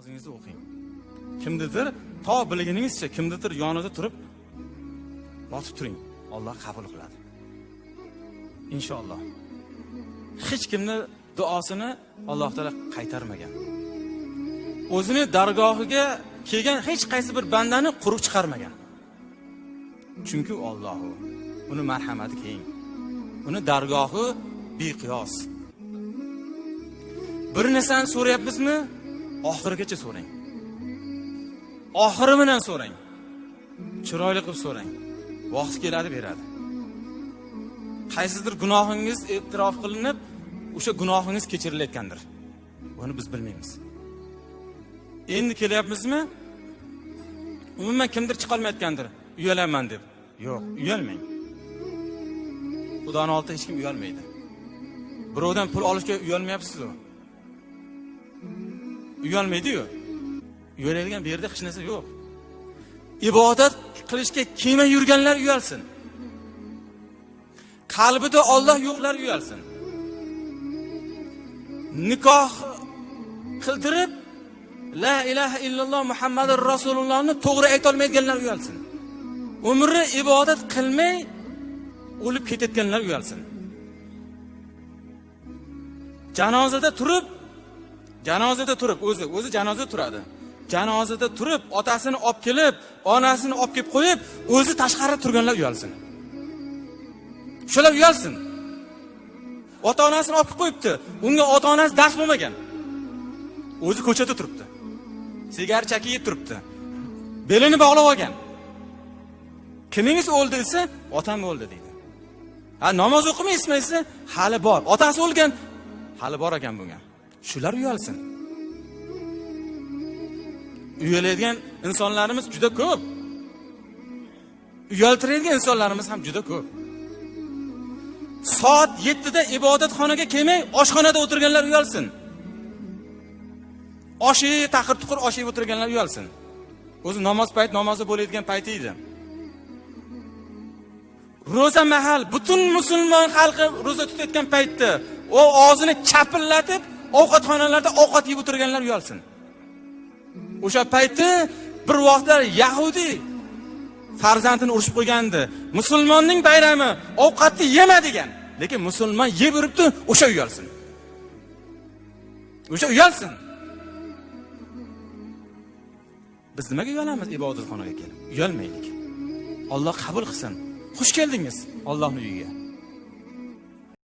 namozingizni o'qing kimnidir to bilganingizcha kimnidir yonida turib botib turing olloh qabul qiladi inshaalloh hech kimni duosini alloh taolo qaytarmagan o'zini dargohiga kelgan hech qaysi bir bandani quruq chiqarmagan. Chunki olloh u uni marhamati keng. Uni dargohi beqiyos. Bir narsani so'rayapmizmi oxirigacha so'rang. Oxiri bilan so'rang. Chiroyli qilib so'rang. Vaqti keladi beradi. Qaysidir gunohingiz e'tirof qilinib o'sha gunohingiz kechirilayotgandir. Buni biz bilmaymiz. Endi kelyapmizmi? Umuman kimdir chiqolmayotgandir. Uyalaman deb. Yo'q uyalmang. Xudoni oldida hech kim uyalmaydi. Birovdan pul olishga uyalmayapsizu uyalmaydiyu uyaladigan bu yerda hech narsa yo'q. İbodat qilishga kelmay yurganlar uyalsin. Qalbida olloh yo'qlar uyalsin. Nikoh qildirib la ilaha illalloh muhammadu rasulullohni to'g'ri aytolmaydiganlar uyalsin. Umri ibodat qilmay o'lib ketayotganlar uyalsin. Janozada turib janozada turib o'zi o'zi janozada turadi. Janozada turib otasini olib kelib onasini olib kelib qo'yib o'zi tashqarida turganlar uyalsin. Shular uyalsin. Ota onasini olib kelib qo'yibdi. Unga ota onasi dars bo'lmagan. O'zi ko'chada turibdi. Sigara chakki yeb turibdi. Belini bog'lab olgan. Kimingiz o'ldi desa otam o'ldi deydi. Ha namoz o'qimaysizmi desa hali bor. Otasi o'lgan hali bor ekan bunga. Shular uyalsin. Uyaladigan insonlarimiz juda ko'p. Uyaltiradigan insonlarimiz ham juda ko'p. Soat yettida ibodatxonaga kelmay oshxonada o'tirganlar uyalsin. Oshi taqir tuqir osh yeb o'tirganlar uyalsin. O'zi namoz payt namozi bo'ladigan payti edi. Ro'za mahal butun musulmon xalqi ro'za tutayotgan paytda u og'zini chapillatib ovqatxonalarda ovqat yeb o'tirganlar uyalsin. O'sha payti bir vaqtlar yahudiy farzandini urishib qo'ygandi. Musulmonning bayrami ovqatni yema degan lekin musulmon yeb yuribdi o'sha uyalsin. O'sha uyalsin. Biz nimaga uyalamiz ibodatxonaga kelib? Uyalmaylik. Olloh qabul qilsin. Xush keldingiz ollohni uyiga